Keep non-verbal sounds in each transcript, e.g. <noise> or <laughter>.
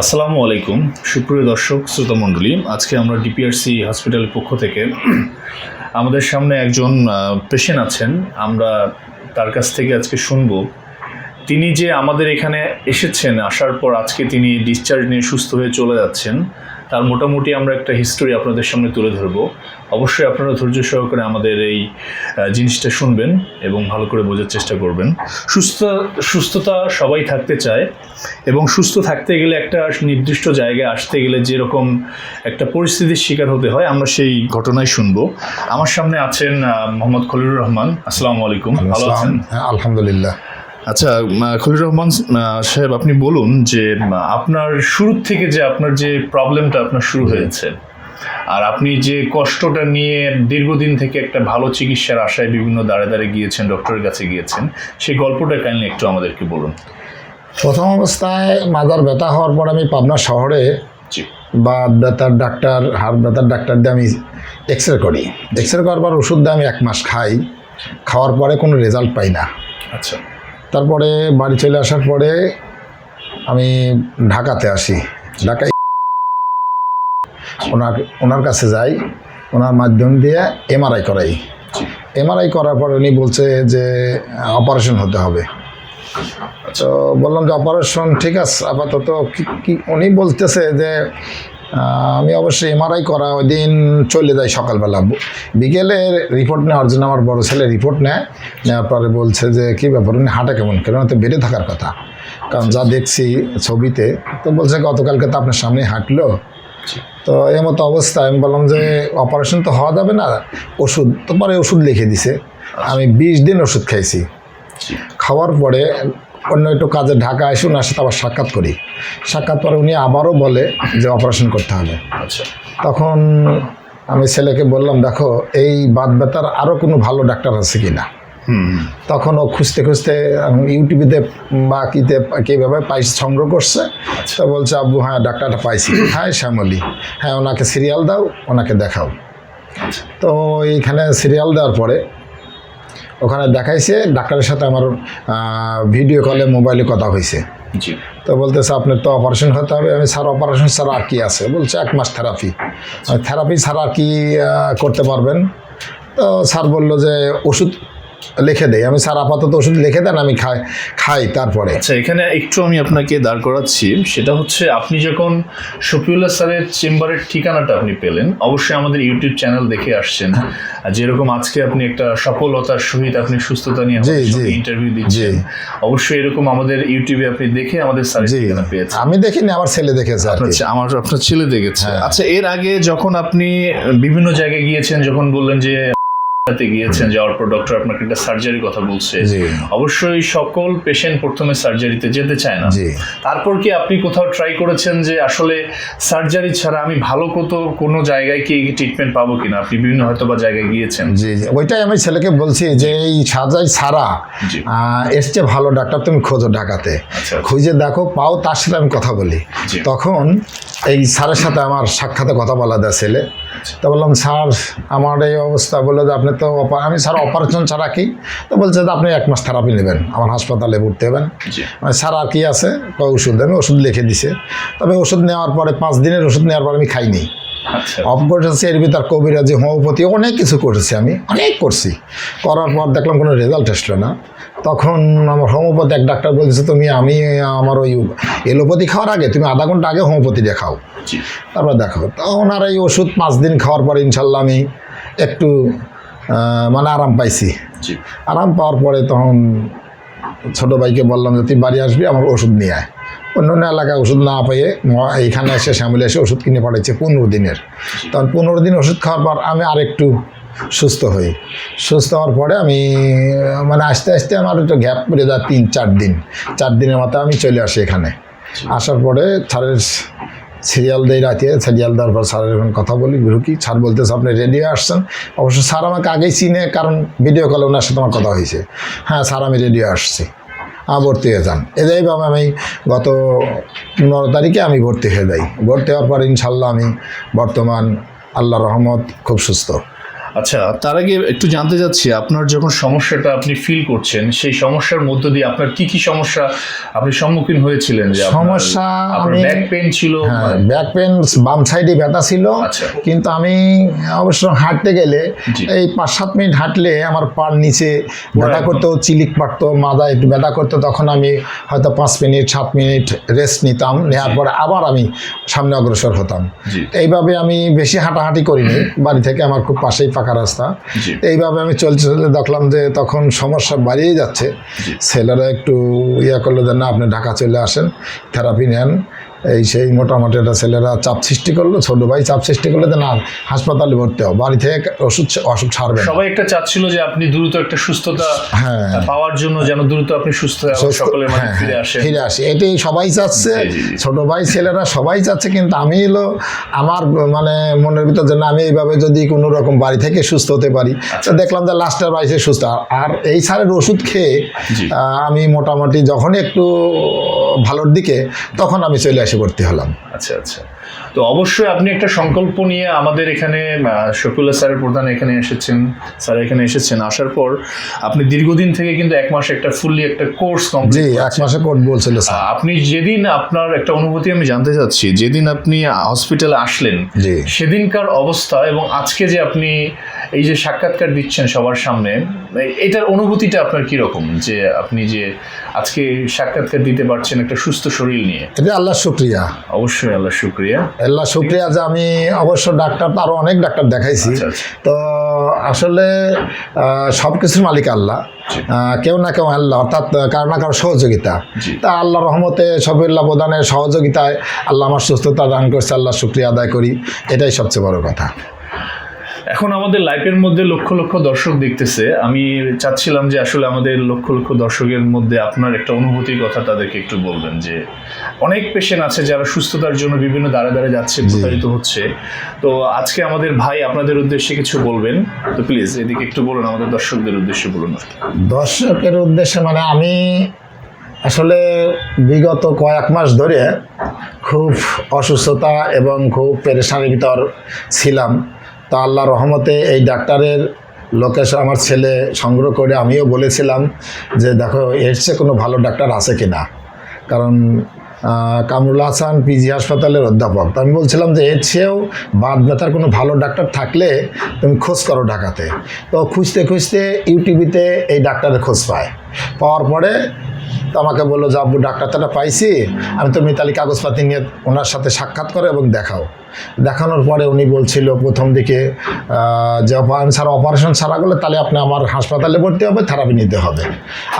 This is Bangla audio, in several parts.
আসসালামু আলাইকুম, সুপ্রিয় দর্শক শ্রোতা মণ্ডলী আজকে আমরা ডিপিআরসি হসপিটালের পক্ষ থেকে আমাদের সামনে একজন পেশেন্ট আছেন। আমরা তার কাছ থেকে আজকে শুনব। তিনি যে আমাদের এখানে এসেছেন, আসার পর আজকে তিনি ডিসচার্জ নিয়ে সুস্থ হয়ে চলে যাচ্ছেন। তার মোটামুটি আমরা একটা হিস্টোরি আপনাদের সামনে তুলে ধরবো। অবশ্যই আপনারা ধৈর্য সহকারে আমাদের এই জিনিসটা শুনবেন এবং ভালো করে বোঝার চেষ্টা করবেন। সুস্থ সুস্থতা সবাই থাকতে চায় এবং সুস্থ থাকতে গেলে একটা নির্দিষ্ট জায়গায় আসতে গেলে যেরকম একটা পরিস্থিতির শিকার হতে হয় আমরা সেই ঘটনাই শুনব। আমার সামনে আছেন মোহাম্মদ খলিলুর রহমান। আসসালামু আলাইকুম। ভালো আছেন? হ্যাঁ, আলহামদুলিল্লাহ। আচ্ছা আহ, খলিলুর রহমান সাহেব আপনি বলুন যে আপনার শুরু থেকে যে আপনার যে প্রবলেমটা আপনার শুরু হয়েছে আর আপনি যে কষ্টটা নিয়ে দীর্ঘদিন থেকে একটা ভালো চিকিৎসার আশায় বিভিন্ন দাঁড়ে দাঁড়ে গিয়েছেন ডক্টরের কাছে গিয়েছেন সেই গল্পটা কাইন্ডলি একটু আমাদেরকে বলুন। প্রথম অবস্থায় মাজার ব্যথা হওয়ার পর আমি পাবনা শহরে বা ব্যথার ডাক্তার হাড় ব্যথার ডাক্তার দিয়ে আমি এক্স রে করি। এক্স রে করার পর ওষুধ দিয়ে আমি এক মাস খাই খাওয়ার পরে কোনো রেজাল্ট পাই না। আচ্ছা। তারপরে বাড়ি চলে আসার পরে আমি ঢাকাতে আসি। ঢাকায় ওনার ওনার কাছে যাই, ওনার মাধ্যম দিয়ে এমআরআই করাই। এমআরআই করার পর উনি বলছে যে অপারেশন হতে হবে। তো বললাম যে অপারেশন ঠিক আছে, আপাতত কি- উনি বলতেছে যে আমি অবশ্যই এমআরআই করা ওই দিন চলে যাই সকালবেলা। বিকেলে রিপোর্ট নেওয়ার জন্য আমার বড় ছেলে রিপোর্ট নেয় নেওয়ার পরে বলছে যে কী ব্যাপার? উনি হাঁটা কেমন কেন তো বেড়ে থাকার কথা। কারণ যা দেখছি ছবিতে তো বলছে গতকালকে তো আপনার সামনে হাঁটলো। তো এই মতো অবস্থায় আমি বললাম যে অপারেশন তো হওয়া যাবে না ওষুধ তো পরে ওষুধ লিখে দিছে। আমি বিশ দিন ওষুধ খাইছি। খাওয়ার পরে অন্য একটু কাজে ঢাকা এসে ওনার সাথে আবার সাক্ষাৎ করি। সাক্ষাৎ পরে উনি আবারও বলে যে অপারেশন করতে হবে। আচ্ছা। তখন আমি ছেলেকে বললাম দেখো এই বাদ ব্যথার আরও কোনো ভালো ডাক্তার আছে কি না। তখন ও খুঁজতে খুঁজতে উম, ইউটিউবেতে বা কিতে কীভাবে পাইস সংগ্রহ করছে। তো বলছে আব্বু হ্যাঁ ডাক্তারটা পাইছি। হ্যাঁ শ্যামলি। হ্যাঁ ওনাকে সিরিয়াল দাও ওনাকে দেখাও। তো এইখানে সিরিয়াল দেওয়ার পরে ওখানে দেখাইছে ডাক্তারের সাথে আমার ভিডিও কলে মোবাইলে কথা হয়েছে তো বলতেছে আপনার তো অপারেশন হতে হবে। আমি স্যার অপারেশন ছাড়া আর কি আছে? বলছে এক মাস থেরাপি থেরাপি ছাড়া আর কি করতে পারবেন? তো স্যার বলল যে ওষুধ লিখে দেয় আমি স্যার আপাতত ওষুধ লিখে দেন আমি খাই খাই তারপরে। আচ্ছা এখানে একটু আমি আপনাকে দাঁড় করাচ্ছি। সেটা হচ্ছে আপনি যখন শফিউল্লাহ স্যারের চেম্বারের ঠিকানাটা আপনি পেলেন অবশ্যই আমাদের ইউটিউব চ্যানেল দেখে আসছেন। আর যেরকম আজকে আপনি একটা সফলতার সহিত আপনি সুস্থতা নিয়ে। ইন্টারভিউ দিচ্ছেন অবশ্যই এরকম আমাদের ইউটিউবে আপনি দেখে আমাদের স্যারের ঠিকানা পেয়েছেন। আমি দেখিনি আমার ছেলে দেখেছে আচ্ছা আমার আপনার ছেলে দেখেছে। হ্যাঁ। আচ্ছা এর আগে যখন আপনি বিভিন্ন জায়গায় গিয়েছেন যখন বললেন যে গিয়েছেন যাওয়ার পর ডক্টর আপনাকে একটা সার্জারির কথা বলছে। অবশ্যই সকল পেশেন্ট প্রথমে সার্জারিতে যেতে চায় না। তারপর কি আপনি কোথাও ট্রাই করেছেন যে আসলে সার্জারি ছাড়া আমি ভালো কত কোনো জায়গায় কি ট্রিটমেন্ট পাবো কিনা? আপনি বিভিন্ন হয়তো বা জায়গায় গিয়েছেন। জি ওইটাই আমি ছেলেকে বলছি যে এই সাজাই ছাড়া এসছে ভালো ডাক্তার তুমি খোঁজো ঢাকাতে। আচ্ছা। খুঁজে দেখো পাও তার সাথে আমি কথা বলি। তখন এই স্যারের সাথে আমার সাক্ষাতে কথা বলা দেয় ছেলে। তো বললাম স্যার আমার এই অবস্থা বলল যে আপনি তো আমি স্যার অপারেশন ছাড়া কি? তো বলছে যে আপনি এক মাস থেরাপি নেবেন আমার হাসপাতালে ভর্তি হবেন। মানে স্যার আর কি আছে? কয় ওষুধ আমি ওষুধ লিখে দিছে। তবে ওষুধ নেওয়ার পরে পাঁচ দিনের ওষুধ নেওয়ার পর আমি খাইনি। আচ্ছা। অফ করেছি এর ভিতর কবিরাজি হোমিওপ্যাথি অনেক কিছু করেছি আমি অনেক করছি। করার পর দেখলাম কোনো রেজাল্ট আসলো না। তখন আমার হোমিওপ্যাথি এক ডাক্তার বলছে তুমি আমি আমার ওই এলোপ্যাথি খাওয়ার আগে তুমি আধা ঘণ্টা আগে হোমিওপ্যাথি দিয়ে খাও তারপর দেখো তো ওনার এই ওষুধ পাঁচ দিন খাওয়ার পরে ইনশাল্লাহ আমি একটু মানে আরাম পাইছি। আরাম পাওয়ার পরে তখন ছোটো ভাইকে বললাম যে তুই বাড়ি আসবি আমার ওষুধ নিয়ে আয়। অন্য অন্য এলাকায় ওষুধ না পেয়ে এইখানে এসে শ্যামলে এসে ওষুধ কিনে পাঠাইছে পনেরো দিনের। তখন পনেরো দিন ওষুধ খাওয়ার পর আমি আরেকটু সুস্থ হই। সুস্থ হওয়ার পরে আমি মানে আস্তে আস্তে আমার একটু গ্যাপ পড়ে যায় তিন, চার দিন। চার দিনের মাথায় আমি চলে আসি এখানে। আসার পরে স্যারের সিরিয়াল দেয় রাতে। সিরিয়াল দেওয়ার পর স্যারের এখন কথা বলি ঢুকি স্যার বলতেছে, আপনি রেডি হয়ে আসছেন? অবশ্য স্যার আমাকে আগেই চিনে, কারণ ভিডিও কলে ওনার সাথে আমার কথা হয়েছে। হ্যাঁ স্যার, আমি রেডি আসছি। ভর্তি হয়ে যান এটাইভাবে আমি গত পনেরো তারিখে আমি ভর্তি হয়ে যাই। ভর্তি হওয়ার পর ইনশাল্লাহ আমি বর্তমান আল্লাহ রহমত খুব সুস্থ। আচ্ছা তার আগে একটু জানতে চাচ্ছি আপনার যখন সমস্যাটা আপনি ফিল করছেন সেই সমস্যার মধ্য দিয়ে আপনার কি কি সমস্যা আপনি সম্মুখীন হয়েছিলেন যে সমস্যা আপনার ব্যাক পেন ছিল? হ্যাঁ ব্যাক পেন বাম সাইডে ব্যথা ছিল আচ্ছা। কিন্তু আমি অবশ্য হাঁটতে গেলে এই পাঁচ সাত মিনিট হাঁটলে আমার পার নিচে ব্যথা করতো চিলিক পারতো মাথা একটু ব্যথা করতো তখন আমি হয়তো পাঁচ মিনিট সাত মিনিট রেস্ট নিতাম নেওয়ার পরে আবার আমি সামনে অগ্রসর হতাম। এইভাবে আমি বেশি হাঁটাহাঁটি করিনি বাড়ি থেকে আমার খুব পাশেই ফাঁকা রাস্তা। এইভাবে আমি চলতে চলতে দেখলাম যে তখন সমস্যা বাড়িয়ে যাচ্ছে। ছেলেরা একটু ইয়া করল যে না আপনি ঢাকা চলে আসেন থেরাপি নেন। এই সেই মোটামুটি একটা ছেলেরা চাপ সৃষ্টি করল ছোটো ভাই চাপ সৃষ্টি করলে না হাসপাতালে ভর্তি হও। বাড়ি থেকে ওষুধ অসুখ ছাড়বে সবাই একটা চাচ্ছিল যে আপনি দ্রুত একটা সুস্থতা হ্যাঁ। পাওয়ার জন্য যেন দ্রুত আপনি সুস্থ সকলের মাঝে হ্যাঁ, ফিরে হ্যাঁ, আসেন। ফিরে আসি। এটাই সবাই চাচ্ছে। ছোট ভাই ছেলেরা সবাই চাচ্ছে কিন্তু আমি এলো আমার মানে মনের ভিতর যে না আমি এইভাবে যদি কোনো রকম বাড়ি থেকে সুস্থ হতে পারি আচ্ছা। তো দেখলাম যে লাস্টের বাড়িতে সুস্থ। আর- আর এই সারের ওষুধ খেয়ে আমি মোটামুটি যখন একটু ভালোর দিকে তখন আমি চলে এসে ভর্তি হলাম। আচ্ছা আচ্ছা। তো অবশ্যই আপনি একটা সংকল্প নিয়ে আমাদের এখানে শফিউল্লাহ স্যারের প্রধান এখানে এসেছেন স্যার এখানে এসেছেন। আসার পর আপনি দীর্ঘদিন থেকে কিন্তু এক মাসে একটা ফুললি একটা কোর্স জি এক মাসে কোর্ট বলছিল স্যার। আপনি যেদিন আপনার একটা অনুভূতি আমি জানতে চাচ্ছি যেদিন আপনি হসপিটালে আসলেন জি। সেদিনকার অবস্থা এবং আজকে যে আপনি এই যে সাক্ষাৎকার দিচ্ছেন সবার সামনে এটার অনুভূতিটা আপনার কি রকম যে আপনি যে আজকে সাক্ষাৎকার দিতে পারছেন একটা সুস্থ শরীর নিয়ে। এটা আল্লাহ শুক্রিয়া। অবশ্যই আল্লাহ শুক্রিয়া। আল্লাহ শুক্রিয়া যে আমি অবশ্য ডাক্তার আরও অনেক ডাক্তার দেখাইছি। আচ্ছা, আচ্ছা। তো আসলে সব কিছুর মালিক আল্লাহ। কেউ না কেউ আল্লাহ অর্থাৎ কারও না কারও সহযোগিতা। তা আল্লাহ রহমতে সফিল্লা প্রদানের সহযোগিতায় আল্লাহ আমার সুস্থতা দান করছে আল্লাহ শুক্রিয়া আদায় করি। এটাই সবচেয়ে বড় কথা। এখন আমাদের লাইফের মধ্যে লক্ষ লক্ষ দর্শক দেখতেছে। আমি চাচ্ছিলাম যে আসলে আমাদের লক্ষ লক্ষ দর্শকের মধ্যে আপনার একটা অনুভূতির কথা তাদেরকে একটু বলবেন যে অনেক পেশেন্ট আছে যারা সুস্থতার জন্য বিভিন্ন দ্বারে দ্বারে যাচ্ছে প্রতারিত হচ্ছে। তো আজকে আমাদের ভাই আপনাদের উদ্দেশ্যে কিছু বলবেন। তো প্লিজ এদিকে একটু বলুন আমাদের দর্শকদের উদ্দেশ্যে বলুন দর্শকের উদ্দেশ্যে মানে আমি আসলে বিগত কয়েক মাস ধরে খুব অসুস্থতা এবং খুব পেরেশানির ভিতর ছিলাম। তো আল্লাহ রহমতে এই ডাক্তারের লোকেশন আমার ছেলে সংগ্রহ করে আমিও বলেছিলাম যে দেখো, এর কোনো ভালো ডাক্তার আছে কি না কারণ কামরুল হাসান পিজি হাসপাতালের অধ্যাপক। তো আমি বলছিলাম যে এর চেয়েও বাদ ব্যথার কোনো ভালো ডাক্তার থাকলে তুমি খোঁজ করো ঢাকাতে। তো খুঁজতে খুঁজতে ইউটিউবিতে এই ডাক্তারের খোঁজ পায়। পাওয়ার পরে তো আমাকে বলল যে, আব্বু, ডাক্তারটা পাইছি। আমি তো মিতালি কাগজপাতি নিয়ে ওনার সাথে সাক্ষাৎ করো এবং দেখাও। দেখানোর পরে উনি বলছিল, প্রথম দিকে যে অপারেশন ছাড়া অপারেশন ছাড়া গেলে তাহলে আপনি আমার হাসপাতালে ভর্তি হবে, থেরাপি নিতে হবে।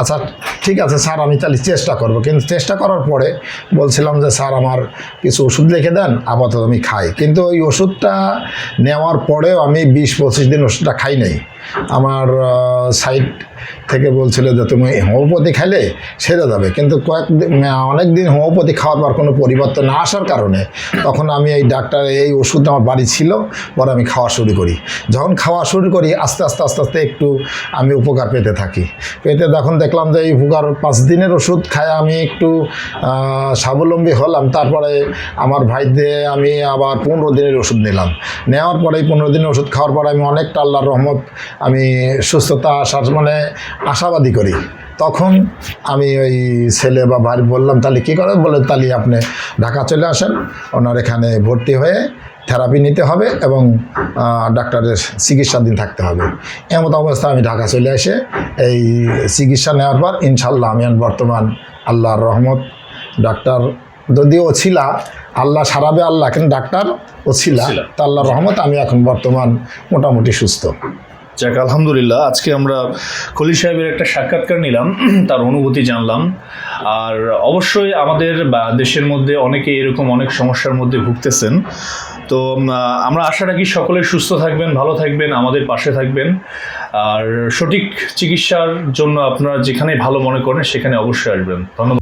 আচ্ছা ঠিক আছে স্যার, আমি তাহলে চেষ্টা করব। কিন্তু চেষ্টা করার পরে বলছিলাম যে, স্যার, আমার কিছু ওষুধ লিখে দেন, আপাতত আমি খাই। কিন্তু ওই ওষুধটা নেওয়ার পরেও আমি বিশ পঁচিশ দিন ওষুধটা খাই নাই। আমার সাইড থেকে বলছিল যে, তুমি হোমিওপ্যাথি খাইলে সেরে যাবে কিন্তু কয়েক অনেক দিন হোমিওপ্যাথি খাওয়ার পর কোনো পরিবর্তন না আসার কারণে তখন আমি এই ডাক্তার, এই ওষুধ আমার বাড়ি ছিল, পরে আমি খাওয়া শুরু করি। যখন খাওয়া শুরু করি, আস্তে আস্তে আস্তে আস্তে একটু আমি উপকার পেতে থাকি। পেতে তখন দেখলাম যে এই উপকার পাঁচ দিনের ওষুধ খায় আমি একটু স্বাবলম্বী হলাম। তারপরে আমার ভাই দিয়ে আমি আবার পনেরো দিনের ওষুধ নিলাম। নেওয়ার পরে এই পনেরো দিনের ওষুধ খাওয়ার পরে আমি অনেকটা আল্লাহর রহমত, আমি সুস্থতা আসার মানে আশাবাদী করি। তখন আমি ওই ছেলে বা ভাই বললাম তাহলে কী করে? বলে তাহলে আপনি ঢাকা চলে আসেন। ওনার এখানে ভর্তি হয়ে থেরাপি নিতে হবে এবং ডাক্তারের চিকিৎসাধীন থাকতে হবে। এমত অবস্থা আমি ঢাকা চলে এসে এই চিকিৎসা নেওয়ার পর ইনশাল্লাহ আমি বর্তমান আল্লাহর রহমত। ডাক্তার যদিও ছিলা আল্লাহ সারাবে আল্লাহ কিন্তু ডাক্তার ও ছিলা ছিলা। তা আল্লাহর রহমত আমি এখন বর্তমান মোটামুটি সুস্থ। যাক, আলহামদুলিল্লাহ, আজকে আমরা খলিল সাহেবের একটা সাক্ষাৎকার নিলাম, <clears throat> তার অনুভূতি জানলাম। আর অবশ্যই আমাদের দেশের মধ্যে অনেকে এরকম অনেক সমস্যার মধ্যে ভুগতেছেন। তো আমরা আশা রাখি সকলে সুস্থ থাকবেন, ভালো থাকবেন, আমাদের পাশে থাকবেন। আর সঠিক চিকিৎসার জন্য আপনারা যেখানে ভালো মনে করেন, সেখানে অবশ্যই আসবেন। ধন্যবাদ।